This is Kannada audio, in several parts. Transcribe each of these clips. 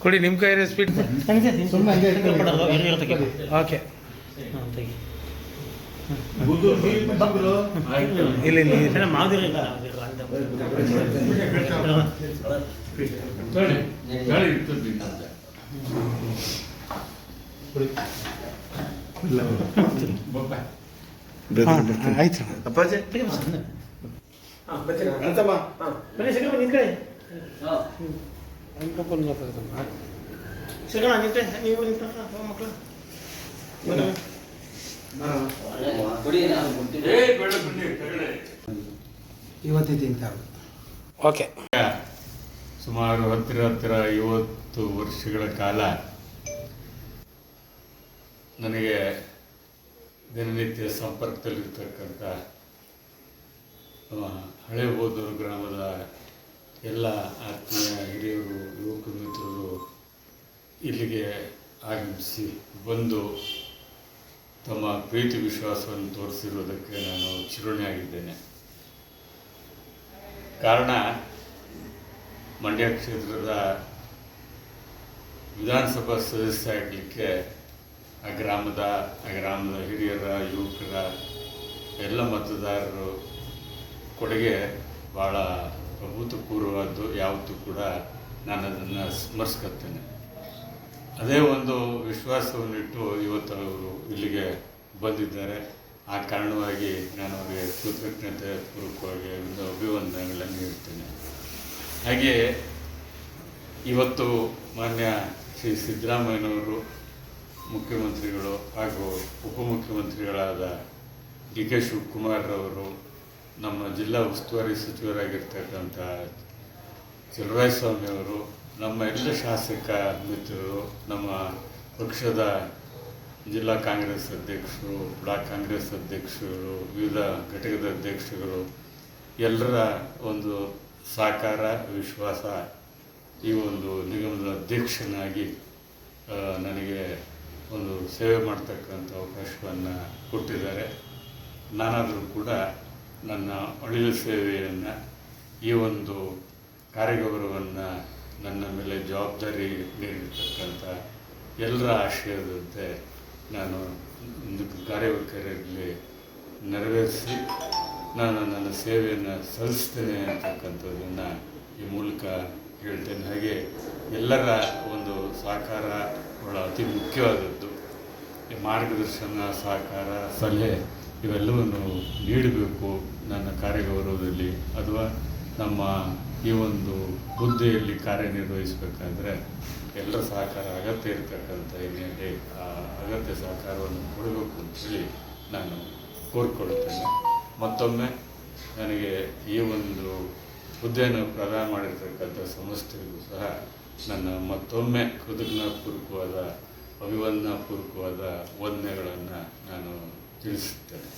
ಕೊಡಿ ನಿಮ್ಮ ಕೈ ಸ್ಪೀಡ್ ಓಕೆ ಇಲ್ಲ ಇಲ್ಲಿ ಇಲ್ಲಿ. ಹಾ, ಆಯ್ತು ಅಪ್ಪಾಜಿ ಅಂತಮ್ಮ. ಅಂಕಪ್ಪನ್ ಮಾತಾಡ್ತಾನೆ. ಓಕೆ. ಸುಮಾರು ಹತ್ತಿರ ಹತ್ತಿರ ಐವತ್ತು ವರ್ಷಗಳ ಕಾಲ ನನಗೆ ದಿನನಿತ್ಯ ಸಂಪರ್ಕದಲ್ಲಿರ್ತಕ್ಕಂಥ ಹಳೆ ಬೋದೂರು ಗ್ರಾಮದ ಎಲ್ಲ ಆತ್ಮೀಯ ಹಿರಿಯರು, ಯುವಕ ಮಿತ್ರರು ಇಲ್ಲಿಗೆ ಆಗಮಿಸಿ ಬಂದು ತಮ್ಮ ಪ್ರೀತಿ ವಿಶ್ವಾಸವನ್ನು ತೋರಿಸಿರುವುದಕ್ಕೆ ನಾನು ಚಿರುಣಿಯಾಗಿದ್ದೇನೆ. ಕಾರಣ, ಮಂಡ್ಯ ಕ್ಷೇತ್ರದ ವಿಧಾನಸಭಾ ಸದಸ್ಯ ಆಗಲಿಕ್ಕೆ ಆ ಗ್ರಾಮದ ಆ ಗ್ರಾಮದ ಹಿರಿಯರ, ಯುವಕರ ಎಲ್ಲ ಮತದಾರರು ಕೊಡುಗೆ ಭಾಳ ಅಭೂತಪೂರ್ವವಾದ್ದು, ಯಾವತ್ತೂ ಕೂಡ ನಾನು ಅದನ್ನು ಸ್ಮರಿಸ್ಕೊತೇನೆ ಅದೇ ಒಂದು ವಿಶ್ವಾಸವನ್ನಿಟ್ಟು ಇವತ್ತು ಅವರು ಇಲ್ಲಿಗೆ ಬಂದಿದ್ದಾರೆ. ಆ ಕಾರಣವಾಗಿ ನಾನು ಅವರಿಗೆ ಕೃತಜ್ಞತೆ ಪೂರ್ವಕವಾಗಿ ಒಂದು ಅಭಿವಂದನೆಗಳನ್ನು ನೀಡ್ತೇನೆ ಹಾಗೆ ಇವತ್ತು ಮಾನ್ಯ ಶ್ರೀ ಸಿದ್ದರಾಮಯ್ಯನವರು ಮುಖ್ಯಮಂತ್ರಿಗಳು ಹಾಗೂ ಉಪಮುಖ್ಯಮಂತ್ರಿಗಳಾದ ಡಿ ಕೆ ಶಿವಕುಮಾರ್ ಅವರು ನಮ್ಮ ಜಿಲ್ಲಾ ಉಸ್ತುವಾರಿ ಸಚಿವರಾಗಿರ್ತಕ್ಕಂಥ ಅವರು, ನಮ್ಮ ಎಲ್ಲ ಶಾಸಕ ಮಿತ್ರರು, ನಮ್ಮ ಪಕ್ಷದ ಜಿಲ್ಲಾ ಕಾಂಗ್ರೆಸ್ ಅಧ್ಯಕ್ಷರು, ಬ್ಲಾಕ್ ಕಾಂಗ್ರೆಸ್ ಅಧ್ಯಕ್ಷರು, ವಿವಿಧ ಘಟಕದ ಅಧ್ಯಕ್ಷರು, ಎಲ್ಲರ ಒಂದು ಸಾಕಾರ ವಿಶ್ವಾಸ ಈ ಒಂದು ನಿಗಮದ ಅಧ್ಯಕ್ಷನಾಗಿ ನನಗೆ ಒಂದು ಸೇವೆ ಮಾಡ್ತಕ್ಕಂಥ ಅವಕಾಶವನ್ನು ಕೊಟ್ಟಿದ್ದಾರೆ. ನಾನಾದರೂ ಕೂಡ ನನ್ನ ಅಳಿಲು ಸೇವೆಯನ್ನು, ಈ ಒಂದು ಕಾರ್ಯಗೌರವವನ್ನು ನನ್ನ ಮೇಲೆ ಜವಾಬ್ದಾರಿ ನೀಡಿರ್ತಕ್ಕಂಥ ಎಲ್ಲರ ಆಶಯದಂತೆ ನಾನು ಕಾರ್ಯವೈಖರಿಯಲ್ಲಿ ನೆರವೇರಿಸಿ, ನಾನು ನನ್ನ ಸೇವೆಯನ್ನು ಸಲ್ಲಿಸ್ತೇನೆ ಅಂತಕ್ಕಂಥದ್ದನ್ನು ಈ ಮೂಲಕ ಹೇಳ್ತೇನೆ. ಹಾಗೆ ಎಲ್ಲರ ಒಂದು ಸಹಕಾರ ಬಹಳ ಅತಿ ಮುಖ್ಯವಾದದ್ದು. ಮಾರ್ಗದರ್ಶನ, ಸಹಕಾರ, ಸಲಹೆ ಇವೆಲ್ಲವನ್ನು ನೀಡಬೇಕು ನನ್ನ ಕಾರ್ಯಗೌರವದಲ್ಲಿ ಅಥವಾ ನಮ್ಮ ಈ ಒಂದು ಹುದ್ದೆಯಲ್ಲಿ ಕಾರ್ಯನಿರ್ವಹಿಸಬೇಕಾದ್ರೆ ಎಲ್ಲರ ಸಹಕಾರ ಅಗತ್ಯ ಇರತಕ್ಕಂಥ ಹಿನ್ನೆಲೆ, ಆ ಅಗತ್ಯ ಸಹಕಾರವನ್ನು ಕೊಡಬೇಕು ಅಂತೇಳಿ ನಾನು ಕೋರ್ಕೊಳ್ತೇನೆ. ಮತ್ತೊಮ್ಮೆ ನನಗೆ ಈ ಒಂದು ಹುದ್ದೆಯನ್ನು ಪ್ರದಾನ ಮಾಡಿರ್ತಕ್ಕಂಥ ಸಂಸ್ಥೆಗೂ ಸಹ ನನ್ನ ಮತ್ತೊಮ್ಮೆ ಕೃತಜ್ಞಪೂರ್ವಕವಾದ ಅಭಿವಂದನಾಪೂರ್ವಕವಾದ ವಂದನೆಗಳನ್ನು ನಾನು ತಿಳಿಸುತ್ತೇನೆ.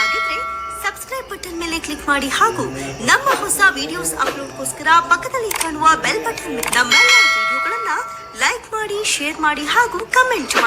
ಹಾಗಿದ್ರೆ ಸಬ್ಸ್ಕ್ರೈಬ್ ಬಟನ್ ಮೇಲೆ ಕ್ಲಿಕ್ ಮಾಡಿ ಹಾಗೂ ನಮ್ಮ ಹೊಸ ವಿಡಿಯೋಸ್ ಅಪ್ಲೋಡ್ಗೋಸ್ಕರ ಪಕ್ಕದಲ್ಲಿ ಕಾಣುವ ಬೆಲ್ ಬಟನ್ ನಮ್ಮೆಲ್ಲ ವಿಡಿಯೋಗಳನ್ನ ಲೈಕ್ ಮಾಡಿ ಶೇರ್ ಮಾಡಿ ಹಾಗೂ ಕಮೆಂಟ್ ಮಾಡಿ.